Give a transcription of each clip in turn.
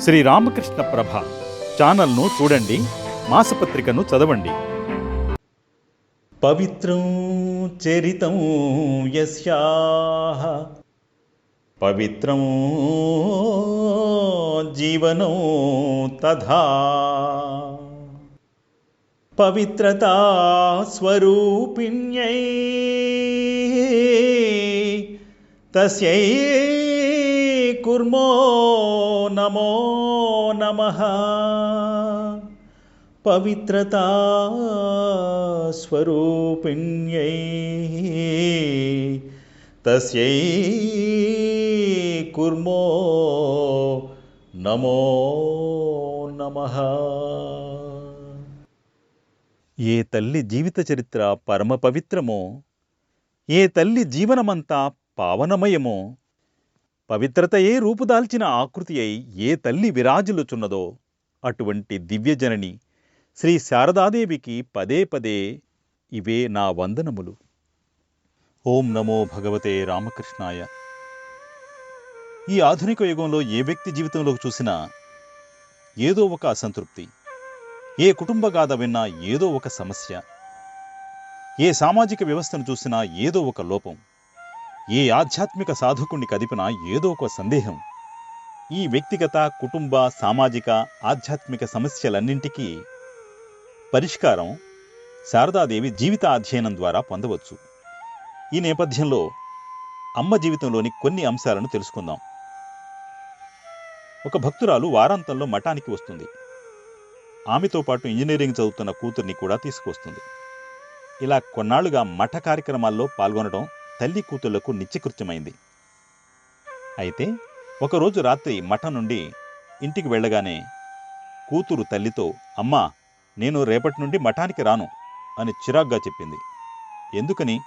శ్రీ రామకృష్ణ ప్రభ ఛానల్ను చూడండి మాసపత్రికను చదవండి. పవిత్రం చరితం యస్యాః పవిత్రం జీవనం తథా పవిత్రతా స్వరూపిణ్యై తస్యై కుర్మో నమో నమ. పవిత్రతా స్వరూపిణ్యై తస్యై కుర్మో నమో నమ. ఏ తల్లి జీవిత చరిత్ర పరమ పవిత్రమో ఏ తల్లి జీవనమంతా పావనమయమో పవిత్రతయే రూపుదాల్చిన ఆకృతి అయి ఏ తల్లి విరాజులుచున్నదో అటువంటి దివ్యజనని శ్రీ శారదాదేవికి పదే పదే ఇవే నా వందనములు. ఓం నమో భగవతే రామకృష్ణాయ. ఈ ఆధునిక యుగంలో ఏ వ్యక్తి జీవితంలోకి చూసినా ఏదో ఒక అసంతృప్తి ఏ కుటుంబ గాథ విన్నా ఏదో ఒక సమస్య ఏ సామాజిక వ్యవస్థను చూసినా ఏదో ఒక లోపం. ఏ ఆధ్యాత్మిక సాధకుణ్ణి కదిపినా ఏదో ఒక సందేహం. ఈ వ్యక్తిగత కుటుంబ సామాజిక ఆధ్యాత్మిక సమస్యలన్నింటికీ పరిష్కారం శారదాదేవి జీవిత అధ్యయనం ద్వారా పొందవచ్చు. ఈ నేపథ్యంలో అమ్మ జీవితంలోని కొన్ని అంశాలను తెలుసుకుందాం. ఒక భక్తురాలు వారాంతంలో మఠానికి వస్తుంది. ఆమెతో పాటు ఇంజనీరింగ్ చదువుతున్న కూతుర్ని కూడా తీసుకొస్తుంది ఇలా కొన్నాళ్ళుగా మఠ కార్యక్రమాల్లో పాల్గొనడం తల్లి కూతుళ్ళకు నిత్యకృత్యమైంది. అయితే ఒకరోజు రాత్రి మఠం నుండి ఇంటికి వెళ్ళగానే కూతురు తల్లితో అమ్మా నేను రేపటి నుండి మఠానికి రాను అని చిరాగ్గా చెప్పింది. ఎందుకని?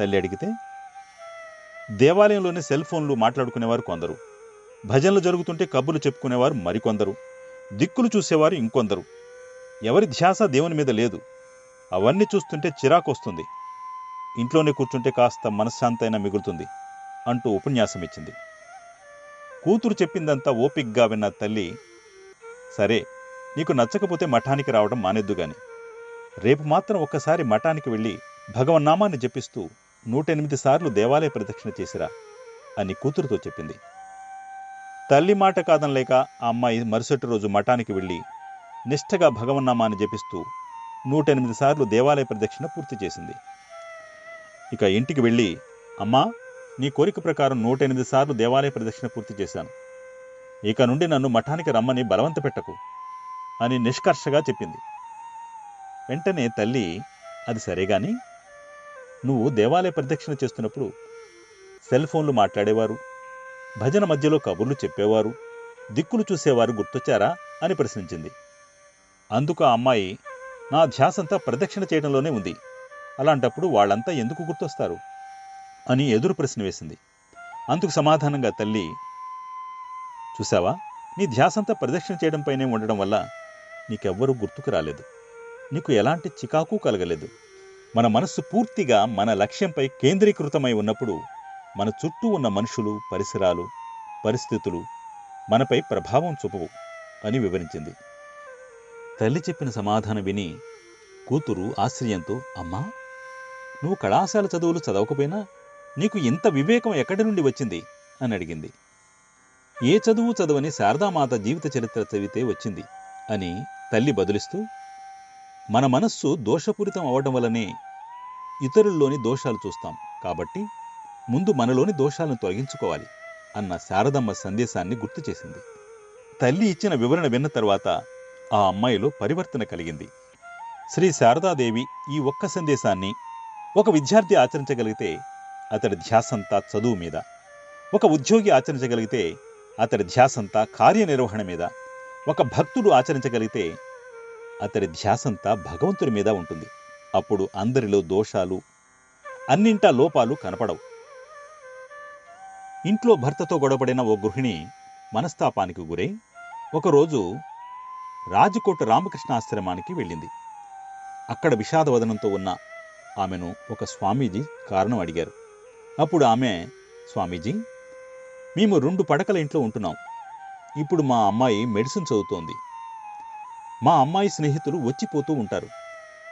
తల్లి అడిగితే దేవాలయంలోనే సెల్ ఫోన్లు మాట్లాడుకునేవారు కొందరు. భజనలు జరుగుతుంటే కబుర్లు చెప్పుకునేవారు మరికొందరు. దిక్కులు చూసేవారు ఇంకొందరు. ఎవరి ధ్యాస దేవుని మీద లేదు. అవన్నీ చూస్తుంటే చిరాకు వస్తుంది ఇంట్లోనే కూర్చుంటే కాస్త మనశ్శాంతైనా మిగులుతుంది అంటూ ఉపన్యాసం ఇచ్చింది కూతురు చెప్పిందంతా ఓపిగ్గా విన్న తల్లి సరే నీకు నచ్చకపోతే మఠానికి రావడం మానేద్దు గాని. రేపు మాత్రం ఒక్కసారి మఠానికి వెళ్ళి భగవన్నామాన్ని జపిస్తూ నూటెనిమిది సార్లు దేవాలయ ప్రదక్షిణ చేసిరా అని కూతురుతో చెప్పింది. తల్లి మాట కాదనలేక ఆ అమ్మాయి మరుసటి రోజు మఠానికి వెళ్ళి నిష్ఠగా భగవన్నామాన్ని జపిస్తూ నూటెనిమిది సార్లు దేవాలయ ప్రదక్షిణ పూర్తి చేసింది. ఇక ఇంటికి వెళ్ళి అమ్మా నీ కోరిక ప్రకారం నూట ఎనిమిది సార్లు దేవాలయ ప్రదక్షిణ పూర్తి చేశాను. ఇక నుండి నన్ను మఠానికి రమ్మని బలవంత పెట్టకు అని నిష్కర్షగా చెప్పింది. వెంటనే తల్లి అది సరేగాని నువ్వు దేవాలయ ప్రదక్షిణ చేస్తున్నప్పుడు సెల్ ఫోన్లు మాట్లాడేవారు భజన మధ్యలో కబుర్లు చెప్పేవారు దిక్కులు చూసేవారు గుర్తొచ్చారా? అని ప్రశ్నించింది. అందుకు ఆ అమ్మాయి నా ధ్యాసంతా ప్రదక్షిణ చేయడంలోనే ఉంది. అలాంటప్పుడు వాళ్ళంతా ఎందుకు గుర్తొస్తారు? అని ఎదురు ప్రశ్న వేసింది. అందుకు సమాధానంగా తల్లి చూసావా నీ ధ్యాసంతా ప్రదక్షిణ చేయడంపైనే ఉండడం వల్ల నీకెవ్వరూ గుర్తుకు రాలేదు. నీకు ఎలాంటి చికాకు కలగలేదు. మన మనస్సు పూర్తిగా మన లక్ష్యంపై కేంద్రీకృతమై ఉన్నప్పుడు మన చుట్టూ ఉన్న మనుషులు పరిసరాలు పరిస్థితులు మనపై ప్రభావం చూపవు అని వివరించింది. తల్లి చెప్పిన సమాధానం విని కూతురు ఆశ్చర్యంతో అమ్మా నువ్వు కళాశాల చదువులు చదవకపోయినా నీకు ఇంత వివేకం ఎక్కడి నుండి వచ్చింది? అని అడిగింది. ఏ చదువు చదవని శారదామాత జీవిత చరిత్ర చదివితే వచ్చింది? అని తల్లి బదులిస్తూ మన మనస్సు దోషపూరితం అవడం వల్లనే ఇతరుల్లోని దోషాలు చూస్తాం. కాబట్టి ముందు మనలోని దోషాలను తొలగించుకోవాలి అన్న శారదమ్మ సందేశాన్ని గుర్తు చేసింది. తల్లి ఇచ్చిన వివరణ విన్న తర్వాత ఆ అమ్మాయిలో పరివర్తన కలిగింది. శ్రీ శారదాదేవి ఈ ఒక్క సందేశాన్ని ఒక విద్యార్థి ఆచరించగలిగితే అతడి ధ్యాసంతా చదువు మీద. ఒక ఉద్యోగి ఆచరించగలిగితే అతడి ధ్యాసంతా కార్యనిర్వహణ మీద. ఒక భక్తుడు ఆచరించగలిగితే అతడి ధ్యాసంతా భగవంతుడి మీద ఉంటుంది. అప్పుడు అందరిలో దోషాలు అన్నింటా లోపాలు కనపడవు. ఇంట్లో భర్తతో గొడవపడిన ఓ గృహిణి మనస్తాపానికి గురై ఒకరోజు రాజకోట రామకృష్ణ ఆశ్రమానికి వెళ్ళింది. అక్కడ విషాదవదనంతో ఉన్న ఆమెను ఒక స్వామీజీ కారణం అడిగారు. అప్పుడు ఆమె స్వామీజీ మేము రెండు పడకల ఇంట్లో ఉంటున్నాం. ఇప్పుడు మా అమ్మాయి మెడిసిన్ చదువుతోంది. మా అమ్మాయి స్నేహితులు వచ్చిపోతూ ఉంటారు.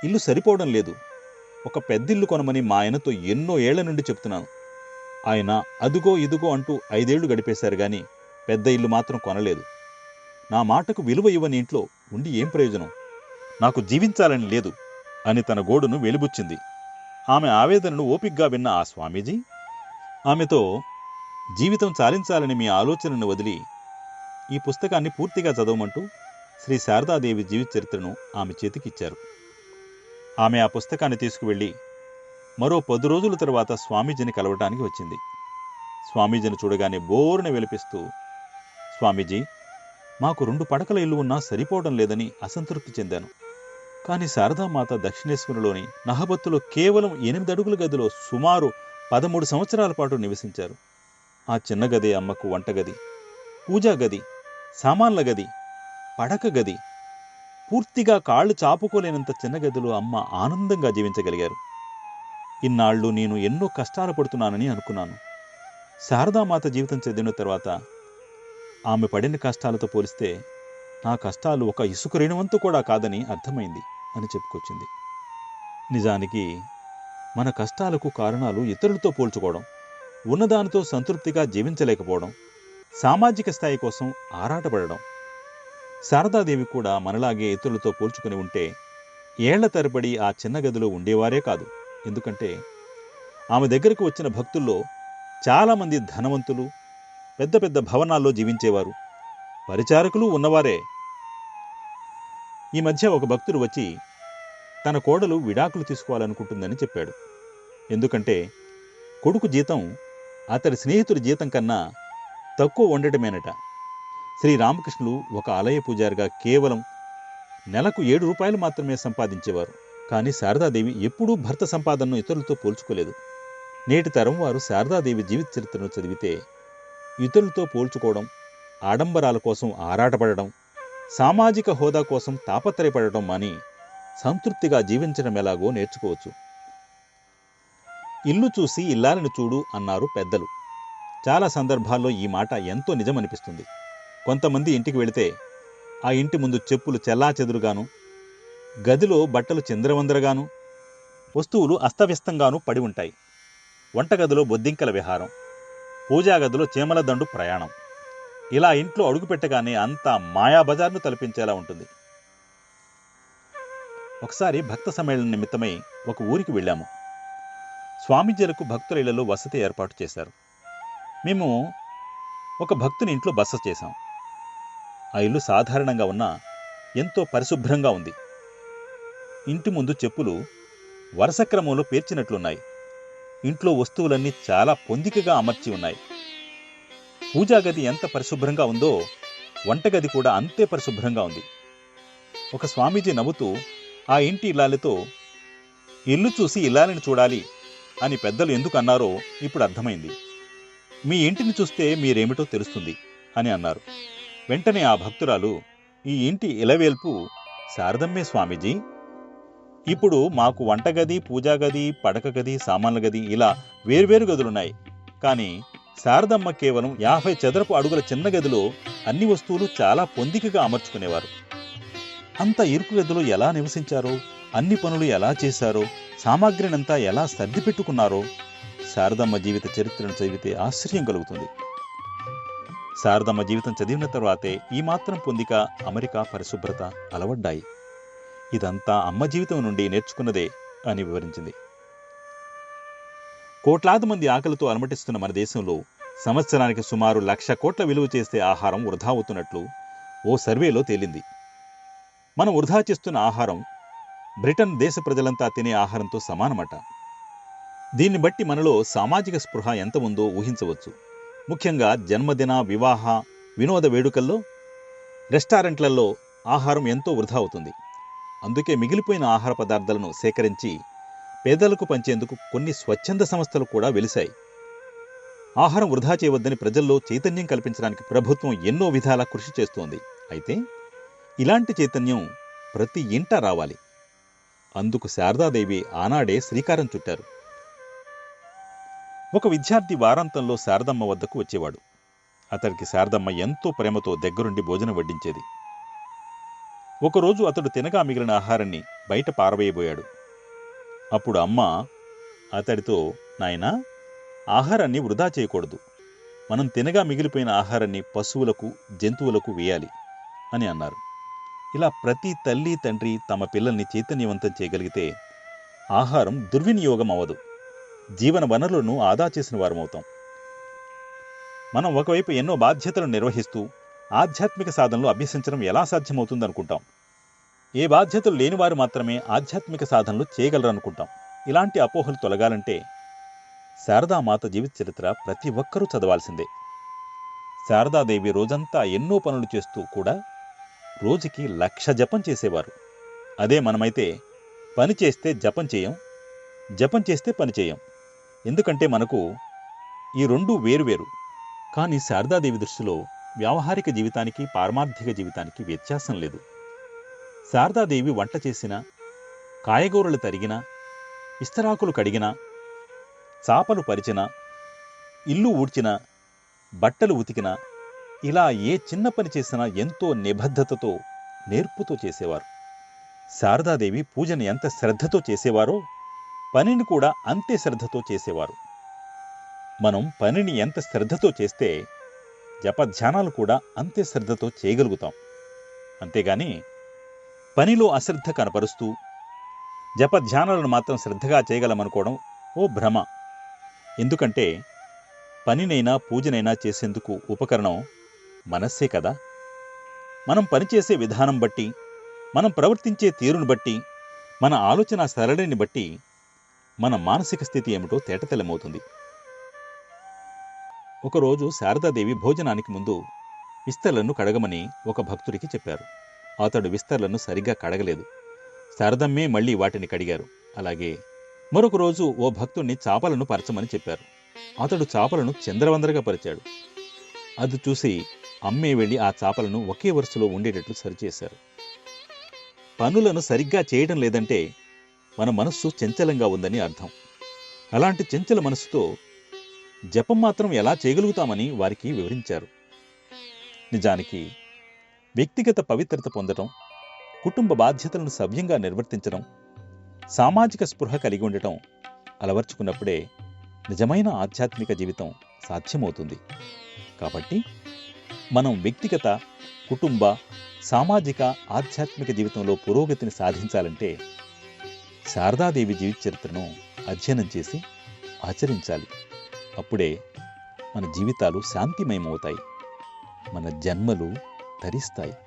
ఇల్లు సరిపోవడం లేదు. ఒక పెద్దిల్లు కొనమని మా ఆయనతో ఎన్నో ఏళ్ళ నుండి చెప్తున్నాను. ఆయన అదుగో ఇదుగో అంటూ ఐదేళ్ళు గడిపేశారు కానీ పెద్ద ఇల్లు మాత్రం కొనలేదు. నా మాటకు విలువ ఇవ్వని ఇంట్లో ఉండి ఏం ప్రయోజనం? నాకు జీవించాలని లేదు అని తన గోడును వెలిబుచ్చింది. ఆమె ఆవేదనను ఓపిగ్గా విన్న ఆ స్వామీజీ ఆమెతో జీవితం చాలించాలని మీ ఆలోచనను వదిలి ఈ పుస్తకాన్ని పూర్తిగా చదవమంటూ శ్రీ శారదాదేవి జీవిత చరిత్రను ఆమె చేతికిచ్చారు. ఆమె ఆ పుస్తకాన్ని తీసుకువెళ్ళి మరో పది రోజుల తర్వాత స్వామీజీని కలవటానికి వచ్చింది. స్వామీజీని చూడగానే బోరున విలపిస్తూ స్వామీజీ మాకు రెండు పడకల ఇల్లు ఉన్నా సరిపోవడం లేదని అసంతృప్తి చెందాను. కానీ శారదామాత దక్షిణేశ్వరంలోని నహబత్తులో కేవలం ఎనిమిది అడుగుల గదిలో సుమారు పదమూడు సంవత్సరాల పాటు నివసించారు. ఆ చిన్న గదే అమ్మకు వంటగది పూజా గది సామాన్ల గది పడక గది. పూర్తిగా కాళ్ళు చాపుకోలేనంత చిన్న గదిలో అమ్మ ఆనందంగా జీవించగలిగారు. ఇన్నాళ్ళు నేను ఎన్నో కష్టాలు పడుతున్నానని అనుకున్నాను. శారదామాత జీవితం చదివిన తర్వాత ఆమె పడిన కష్టాలతో పోలిస్తే నా కష్టాలు ఒక ఇసుక రేణువంతు కూడా కాదని అర్థమైంది అని చెప్పుకొచ్చింది. నిజానికి మన కష్టాలకు కారణాలు ఇతరులతో పోల్చుకోవడం ఉన్నదానితో సంతృప్తిగా జీవించలేకపోవడం సామాజిక స్థాయి కోసం ఆరాటపడడం శారదాదేవి కూడా మనలాగే ఇతరులతో పోల్చుకుని ఉంటే ఏళ్ళ తరబడి ఆ చిన్న గదిలో ఉండేవారే కాదు. ఎందుకంటే ఆమె దగ్గరకు వచ్చిన భక్తుల్లో చాలామంది ధనవంతులు పెద్ద పెద్ద భవనాల్లో జీవించేవారు పరిచారకులు ఉన్నవారే ఈ మధ్య ఒక భక్తుడు వచ్చి తన కోడలు విడాకులు తీసుకోవాలనుకుంటుందని చెప్పాడు. ఎందుకంటే కొడుకు జీతం అతడి స్నేహితుడి జీతం కన్నా తక్కువ ఉండటమేనట. శ్రీ రామకృష్ణులు ఒక ఆలయ పూజారిగా కేవలం నెలకు ఏడు రూపాయలు మాత్రమే సంపాదించేవారు. కానీ శారదాదేవి ఎప్పుడూ భర్త సంపాదనను ఇతరులతో పోల్చుకోలేదు. నేటి తరం వారు శారదాదేవి జీవిత చరిత్రను చదివితే ఇతరులతో పోల్చుకోవడం ఆడంబరాల కోసం ఆరాటపడడం సామాజిక హోదా కోసం తాపత్రయపడటం మాని సంతృప్తిగా జీవించడం ఎలాగో నేర్చుకోవచ్చు. ఇల్లు చూసి ఇల్లాలని చూడు అన్నారు పెద్దలు. చాలా సందర్భాల్లో ఈ మాట ఎంతో నిజమనిపిస్తుంది. కొంతమంది ఇంటికి వెళితే ఆ ఇంటి ముందు చెప్పులు చెల్లాచెదురుగాను గదిలో బట్టలు చిందరవందరగాను వస్తువులు అస్తవ్యస్తంగాను పడి ఉంటాయి. వంటగదిలో బొద్దింకల విహారం పూజా గదిలో చీమల దండు ప్రయాణం. ఇలా ఇంట్లో అడుగుపెట్టగానే అంతా మాయాబజార్ను తలపించేలా ఉంటుంది. ఒకసారి భక్త సమ్మేళన నిమిత్తమై ఒక ఊరికి వెళ్ళాము. స్వామీజీలకు భక్తుల ఇళ్ళలో వసతి ఏర్పాటు చేశారు. మేము ఒక భక్తుని ఇంట్లో బస చేశాం. ఆ ఇల్లు సాధారణంగా ఉన్నా ఎంతో పరిశుభ్రంగా ఉంది. ఇంటి ముందు చెప్పులు వరుస క్రమంలో పేర్చినట్లున్నాయి. ఇంట్లో వస్తువులన్నీ చాలా పొందికగా అమర్చి ఉన్నాయి. పూజా గది ఎంత పరిశుభ్రంగా ఉందో వంటగది కూడా అంతే పరిశుభ్రంగా ఉంది. ఒక స్వామీజీ నవ్వుతూ ఆ ఇంటి ఇల్లాలతో ఇల్లు చూసి ఇల్లాలని చూడాలి అని పెద్దలు ఎందుకు అన్నారో ఇప్పుడు అర్థమైంది. మీ ఇంటిని చూస్తే మీరేమిటో తెలుస్తుంది అని అన్నారు. వెంటనే ఆ భక్తురాలు ఈ ఇంటి ఇలవేల్పు శారదమ్మే స్వామీజీ. ఇప్పుడు మాకు వంటగది పూజా గది పడక గది సామాన్ల గది ఇలా వేర్వేరు గదులున్నాయి. కానీ శారదమ్మ కేవలం యాభై చదరపు అడుగుల చిన్న గదిలో అన్ని వస్తువులు చాలా పొందికగా అమర్చుకునేవారు. అంత ఇరుకు గదిలో ఎలా నివసించారో అన్ని పనులు ఎలా చేశారో సామాగ్రినంతా ఎలా సర్ది పెట్టుకున్నారో శారదమ్మ జీవిత చరిత్రను చదివితే ఆశ్చర్యం కలుగుతుంది. శారదమ్మ జీవితం చదివిన తర్వాతే ఈ మాత్రం పొందిక అమెరికా పరిశుభ్రత అలవడ్డాయి. ఇదంతా అమ్మ జీవితం నుండి నేర్చుకున్నదే అని వివరించింది. కోట్లాది మంది ఆకలితో అలమటిస్తున్న మన దేశంలో సంవత్సరానికి సుమారు లక్ష కోట్ల విలువ చేసే ఆహారం వృధా అవుతున్నట్లు ఓ సర్వేలో తేలింది. మనం వృధా చేస్తున్న ఆహారం బ్రిటన్ దేశ ప్రజలంతా తినే ఆహారంతో సమానమట. దీన్ని బట్టి మనలో సామాజిక స్పృహ ఎంత ఉందో ఊహించవచ్చు. ముఖ్యంగా జన్మదిన వివాహ వినోద వేడుకల్లో రెస్టారెంట్లలో ఆహారం ఎంతో వృధా అవుతుంది. అందుకే మిగిలిపోయిన ఆహార పదార్థాలను సేకరించి పేదలకు పంచేందుకు కొన్ని స్వచ్ఛంద సంస్థలు కూడా వెలిశాయి. ఆహారం వృధా చేయవద్దని ప్రజల్లో చైతన్యం కల్పించడానికి ప్రభుత్వం ఎన్నో విధాల కృషి చేస్తోంది. అయితే ఇలాంటి చైతన్యం ప్రతి ఇంట రావాలి. అందుకు శారదాదేవి ఆనాడే శ్రీకారం చుట్టారు. ఒక విద్యార్థి వారాంతంలో శారదమ్మ వద్దకు వచ్చేవాడు. అతడికి శారదమ్మ ఎంతో ప్రేమతో దగ్గరుండి భోజనం వడ్డించేది. ఒకరోజు అతడు తినగా మిగిలిన ఆహారాన్ని బయట పారవేయబోయాడు. అప్పుడు అమ్మ అతడితో నాయనా ఆహారాన్ని వృధా చేయకూడదు. మనం తినగా మిగిలిపోయిన ఆహారాన్ని పశువులకు జంతువులకు వేయాలి అని అన్నారు. ఇలా ప్రతి తల్లి తండ్రి తమ పిల్లల్ని చైతన్యవంతం చేయగలిగితే ఆహారం దుర్వినియోగం అవ్వదు. జీవన వనరులను ఆదా చేసిన వారమవుతాం. మనం ఒకవైపు ఎన్నో బాధ్యతలను నిర్వహిస్తూ ఆధ్యాత్మిక సాధనలు అభ్యసించడం ఎలా సాధ్యమవుతుందనుకుంటాం? ఏ బాధ్యతలు లేనివారు మాత్రమే ఆధ్యాత్మిక సాధనలు చేయగలరనుకుంటాం. ఇలాంటి అపోహలు తొలగాలంటే శారదామాత జీవిత చరిత్ర ప్రతి ఒక్కరూ చదవాల్సిందే. శారదాదేవి రోజంతా ఎన్నో పనులు చేస్తూ కూడా రోజుకి లక్ష జపం చేసేవారు. అదే మనమైతే పని చేస్తే జపం చేయం జపం చేస్తే పని చేయం. ఎందుకంటే మనకు ఈ రెండు వేరువేరు. కానీ శారదాదేవి దృష్టిలో వ్యావహారిక జీవితానికి పారమార్థిక జీవితానికి వ్యత్యాసం లేదు. శారదాదేవి వంట చేసిన కాయగూరలు తరిగిన ఇస్తరాకులు కడిగిన చాపలు పరిచిన ఇల్లు ఊడ్చిన బట్టలు ఉతికిన ఇలా ఏ చిన్న పని చేసినా ఎంతో నిబద్ధతతో నేర్పుతో చేసేవారు. శారదాదేవి పూజను ఎంత శ్రద్ధతో చేసేవారో పనిని కూడా అంతే శ్రద్ధతో చేసేవారు. మనం పనిని ఎంత శ్రద్ధతో చేస్తే జపధ్యానాలు కూడా అంతే శ్రద్ధతో చేయగలుగుతాం. అంతేగాని పనిలో అశ్రద్ధ కనపరుస్తూ జపధ్యానాలను మాత్రం శ్రద్ధగా చేయగలమనుకోవడం ఓ భ్రమ. ఎందుకంటే పనినైనా పూజనైనా చేసేందుకు ఉపకరణం మనస్సే కదా. మనం పనిచేసే విధానం బట్టి మనం ప్రవర్తించే తీరును బట్టి మన ఆలోచన సరళిని బట్టి మన మానసిక స్థితి ఏమిటో తేటతెల్లమవుతుంది. ఒకరోజు శారదాదేవి భోజనానికి ముందు విస్తర్లను కడగమని ఒక భక్తుడికి చెప్పారు. అతడు విస్తర్లను సరిగ్గా కడగలేదు. శారదమ్మే మళ్ళీ వాటిని కడిగారు. అలాగే మరొక రోజు ఓ భక్తుణ్ణి చాపలను పరచమని చెప్పారు. అతడు చాపలను చంద్రవందరగా పరిచాడు. అది చూసి అమ్మే వెళ్ళి ఆ చాపలను ఒకే వరుసలో ఉండేటట్లు సరిచేశారు. పనులను సరిగ్గా చేయడం లేదంటే మన మనస్సు చంచలంగా ఉందని అర్థం. అలాంటి చంచల మనస్సుతో జపం మాత్రం ఎలా చేయగలుగుతామని వారికి వివరించారు. నిజానికి వ్యక్తిగత పవిత్రత పొందటం కుటుంబ బాధ్యతలను సవ్యంగా నిర్వర్తించడం సామాజిక స్పృహ కలిగి ఉండటం అలవర్చుకున్నప్పుడే నిజమైన ఆధ్యాత్మిక జీవితం సాధ్యమవుతుంది. కాబట్టి మనం వ్యక్తిగత కుటుంబ సామాజిక ఆధ్యాత్మిక జీవితంలో పురోగతిని సాధించాలంటే శారదాదేవి జీవిత చరిత్రను అధ్యయనం చేసి ఆచరించాలి. అప్పుడే మన జీవితాలు శాంతిమయమవుతాయి. మన జన్మలు たりしたい